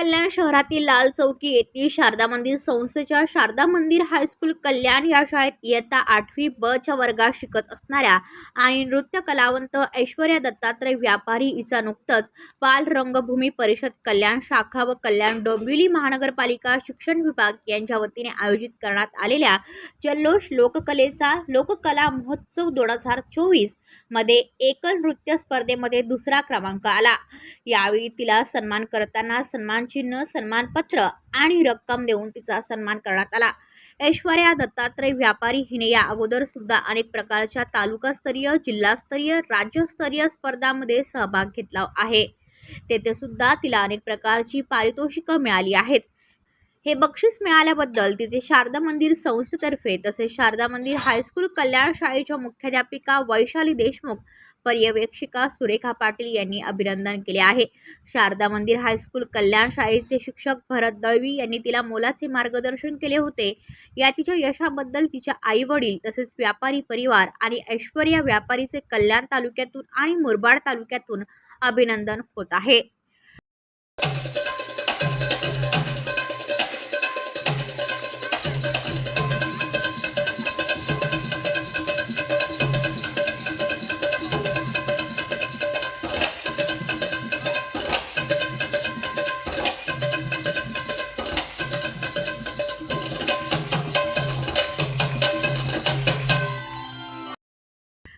कल्याण शहरातील लाल चौकी येथील शारदा मंदिर संस्थेच्या शारदा मंदिर हायस्कूल कल्याण या शाळेत इयत्ता आठवी ब च्या वर्गात शिकत असणाऱ्या आणि नृत्य कलावंत ऐश्वर्या दत्तात्रय व्यापारी हिचा नुकतंच बाल रंगभूमी परिषद कल्याण शाखा व कल्याण डोंबिवली महानगरपालिका शिक्षण विभाग यांच्या वतीने आयोजित करण्यात आलेल्या जल्लोष लोककलेचा लोककला महोत्सव दोन हजार चोवीस मध्ये एकल नृत्य स्पर्धेमध्ये दुसरा क्रमांक आला. यावेळी तिला सन्मान करताना सन्मान चिन्ह सन्मानपत्र आणि रक्कम देऊन तिचा सन्मान करण्यात आला. ऐश्वर्या दत्तात्रय व्यापारी हिने या अगोदर सुद्धा अनेक प्रकारच्या तालुकास्तरीय जिल्हास्तरीय राज्यस्तरीय स्पर्धांमध्ये सहभाग घेतला आहे. तेथे सुद्धा तिला अनेक प्रकारची पारितोषिकं मिळाली आहेत. हे बक्षीस मिळाल्याबद्दल तिचे शारदा मंदिर संस्थेतर्फे तसेच शारदा मंदिर हायस्कूल कल्याण शाळेच्या मुख्याध्यापिका वैशाली देशमुख पर्यवेक्षिका सुरेखा पाटील यांनी अभिनंदन केले आहे. शारदा मंदिर हायस्कूल कल्याण शाळेचे शिक्षक भरत दळवी यांनी तिला मोलाचे मार्गदर्शन केले होते. या तिच्या यशाबद्दल तिच्या आई वडील तसेच व्यापारी परिवार आणि ऐश्वर्या व्यापारीचे कल्याण तालुक्यातून आणि मुरबाड तालुक्यातून अभिनंदन होत आहे.